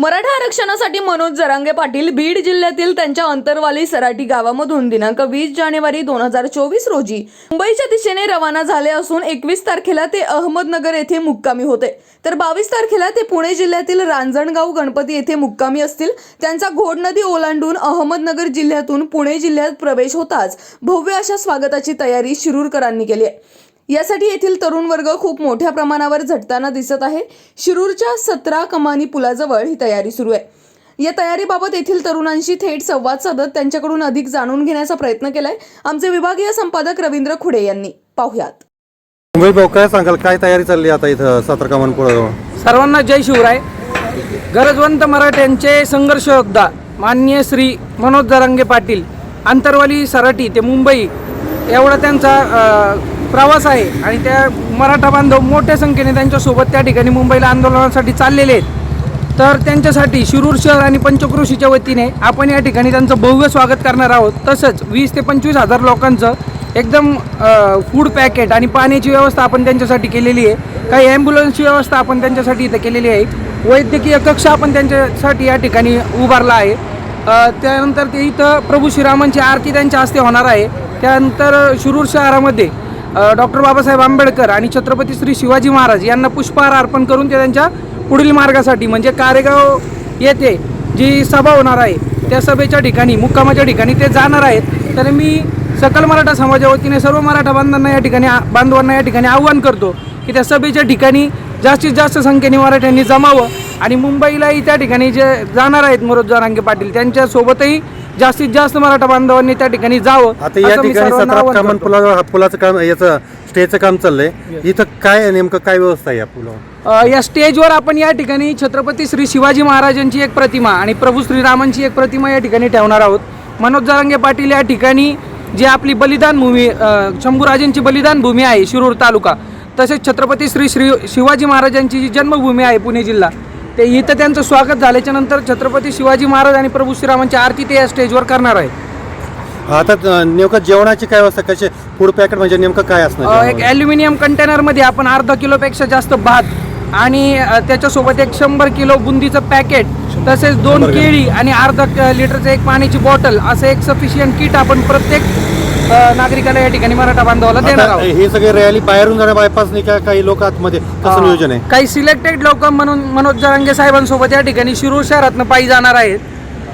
मराठा आरक्षणासाठी मनोज जरांगे पाटील बीड जिल्ह्यातील त्यांच्या अंतरवाली सराटी गावामधून दिनांक वीस जानेवारी दोन हजार चोवीस रोजी मुंबईच्या दिशेने रवाना झाले असून एकवीस तारखेला ते अहमदनगर येथे मुक्कामी होते. तर बावीस तारखेला ते पुणे जिल्ह्यातील रांजणगाव गणपती येथे मुक्कामी असतील. त्यांचा घोड नदी ओलांडून अहमदनगर जिल्ह्यातून पुणे जिल्ह्यात प्रवेश होताच भव्य अशा स्वागताची तयारी शिरूरकरांनी केली आहे. यासाठी येथील तरुण वर्ग खूप मोठ्या प्रमाणावर झटताना दिसत आहे. शिरूरच्या सतरा कमानी पुलाजवळ ही तयारी सुरू आहे. या तयारीबाबत येथील तरुणांशी थेट संवाद साधत त्यांच्याकडून अधिक जाणून घेण्याचा प्रयत्न केलाय. आमचे विभागीय संपादक रवींद्र खुडे यांनी. पाहुयात. मुंबई भाऊ काय सांगाल काय तयारी चालली आता इथं सतरा कमान पुढं सर्वांना जय शिवराय. गरजवंत मराठ्यांचे संघर्ष योद्धा माननीय श्री मनोज जरांगे पाटील आंतरवाली सराटी ते मुंबई एवढा त्यांचा प्रवास आहे आणि त्या मराठा बांधव मोठ्या संख्येने त्यांच्यासोबत त्या ठिकाणी मुंबईला आंदोलनासाठी चाललेले आहेत. तर त्यांच्यासाठी शिरूर शहर आणि पंचक्रोशीच्या वतीने आपण या ठिकाणी त्यांचं भव्य स्वागत करणार आहोत. तसंच वीस ते पंचवीस हजार लोकांचं एकदम फूड पॅकेट आणि पाण्याची व्यवस्था आपण त्यांच्यासाठी केलेली आहे. काही ॲम्ब्युलन्सची व्यवस्था आपण त्यांच्यासाठी इथं केलेली आहे. वैद्यकीय कक्ष आपण त्यांच्यासाठी या ठिकाणी उभारला आहे. त्यानंतर ते इथं प्रभू श्रीरामांची आरती त्यांच्या हस्ते होणार आहे. त्यानंतर शिरूर शहरामध्ये डॉक्टर बाबासाहेब आंबेडकर आणि छत्रपती श्री शिवाजी महाराज यांना पुष्पहार अर्पण करून ते त्यांच्या पुढील मार्गासाठी म्हणजे कारेगाव येथे जी सभा होणार आहे त्या सभेच्या ठिकाणी मुक्कामाच्या ठिकाणी ते जाणार आहेत. तर मी सकल मराठा समाजा वतीने सर्व मराठा बांधवांना या ठिकाणी बांधवांना या ठिकाणी आव्हान करतो की त्या सभेच्या ठिकाणी जास्तीत जास्त संख्येने मराठ्यांनी जमावं. आणि मुंबईलाही त्या ठिकाणी जे जाणार आहेत मनोज जरांगे पाटील त्यांच्यासोबतही जास्तीत जास्त मराठा बांधवांनी त्या ठिकाणी जावं. आता या असं मी ठिकाणी सर्वांना सतरा आवाहन कमान करतो. पुला पुलाचं काम याचं स्टेचं काम चाललंय. इथं काय नेमकं काय व्यवस्था आहे या पुलावर? अ, या स्टेजवर आपण या ठिकाणी छत्रपती श्री शिवाजी महाराजांची एक प्रतिमा आणि प्रभू श्रीरामांची एक प्रतिमा या ठिकाणी ठेवणार आहोत. मनोज जरांगे पाटील या ठिकाणी जी आपली बलिदान भूमी अ, शंभूराजांची बलिदान भूमी आहे शिरूर तालुका. तसेच छत्रपती श्री श्री शिवाजी महाराजांची जी जन्मभूमी आहे पुणे जिल्हा ते इथं त्यांचं स्वागत झाल्याच्यानंतर छत्रपती शिवाजी महाराज आणि प्रभू श्रीरामांची आरती ते या स्टेजवर करणार आहेत. आता नेमकं जेवणाची काय व्यवस्था कशी फूड पॅकेट म्हणजे नेमकं काय असणार एक ॲल्युमिनियम कंटेनरमध्ये आपण अर्धा किलोपेक्षा जास्त भात आणि त्याच्यासोबत एक शंभर किलो बुंदीचं पॅकेट तसेच दोन. केळी आणि अर्धा लिटरचं एक पाण्याची बॉटल असं एक सफिशियंट किट आपण प्रत्येक अ, नागरिकाला या ठिकाणी मराठा बांधवाला देणार आता आहोत. हे सगळे रॅली बाहेरून जाण्या बायपास नाही का काही लोक आतमध्ये कसं नियोजन आहे? काही सिलेक्टेड लोक म्हणून मनोज जरांगे साहेबांसोबत या ठिकाणी शिरूर शहरातनं पायी जाणार आहेत.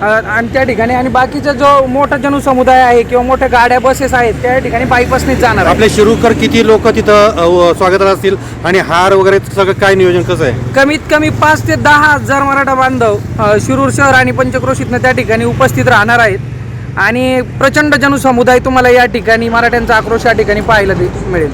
अ, आणि त्या ठिकाणी आणि बाकीचा जो मोठा जनसमुदाय आहे किंवा मोठ्या गाड्या बसेस आहेत त्या ठिकाणी बायपासनेच जाणार आहेत. आपले शिरूरकर किती लोक तिथं अं, स्वागतात असतील? आणि हार वगैरे सगळं काय नियोजन कसं आहे? कमीत कमी पाच ते दहा हजार मराठा बांधव अ, शिरूर शहर आणि पंचक्रोशीतनं त्या ठिकाणी उपस्थित राहणार आहेत. आणि प्रचंड जनसमुदाय तुम्हाला या ठिकाणी मराठ्यांचा आक्रोश या ठिकाणी पाहायला मिळेल.